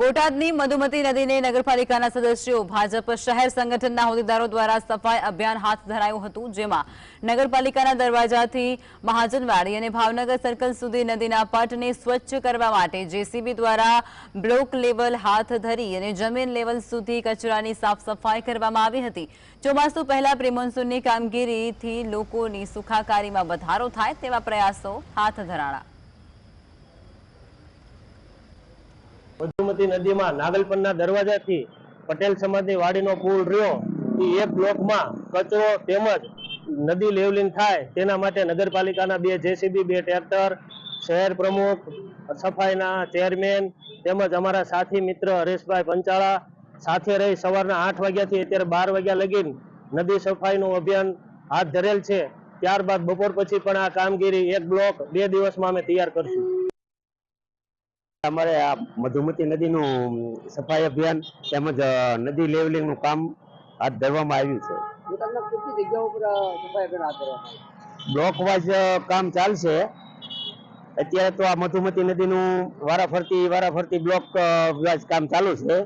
બોટાદની મધુમતી નદીને નગરપાલિકાના સદસ્યો ભાજપ શહેર સંગઠનના હોદ્દેદારો દ્વારા સફાઈ અભિયાન હાથ ધરાયું હતું, જેમાં નગરપાલિકાના દરવાજાથી મહાજનવાડી અને ભાવનગર સર્કલ સુધી નદીના પટને સ્વચ્છ કરવા માટે જેસીબી દ્વારા બ્લોક લેવલ હાથ ધરી અને જમીન લેવલ સુધી કચરાની સાફ સફાઈ કરવામાં આવી હતી. ચોમાસુ પહેલા પ્રિમોન્સૂનની કામગીરીથી લોકોની સુખાકારીમાં વધારો થાય તેવા પ્રયાસો હાથ ધરાણા. મધુમતી નદીમાં નાગલપનના દરવાજાથી પટેલ સમાજની વાડીનો પુલ રહ્યો. એ બ્લોકમાં કચરો તેમજ નદી લેવલિંગ થાય તેના માટે નગરપાલિકાના બે જેસીબી, બે ટ્રેક્ટર, શહેર પ્રમુખ, સફાઈના ચેરમેન તેમજ અમારા સાથી મિત્ર હરેશભાઈ પંચાળા સાથે રહી સવારના આઠ વાગ્યાથી અત્યારે બાર વાગ્યા લગીન નદી સફાઈનું અભિયાન હાથ ધરેલ છે. ત્યારબાદ બપોર પછી પણ આ કામગીરી એક બ્લોક બે દિવસમાં અમે તૈયાર કરશું. અમારે આ મધુમતી નદીનું સફાઈ અભિયાન તેમજ નદી લેવલિંગનું કામ હાથ ધરવામાં આવ્યું છે? બ્લોક વાઇઝ કામ ચાલશે. અત્યારે તો આ મધુમતી નદીનું વારાફરતી વારાફરતી બ્લોક વાઇઝ કામ ચાલુ છે.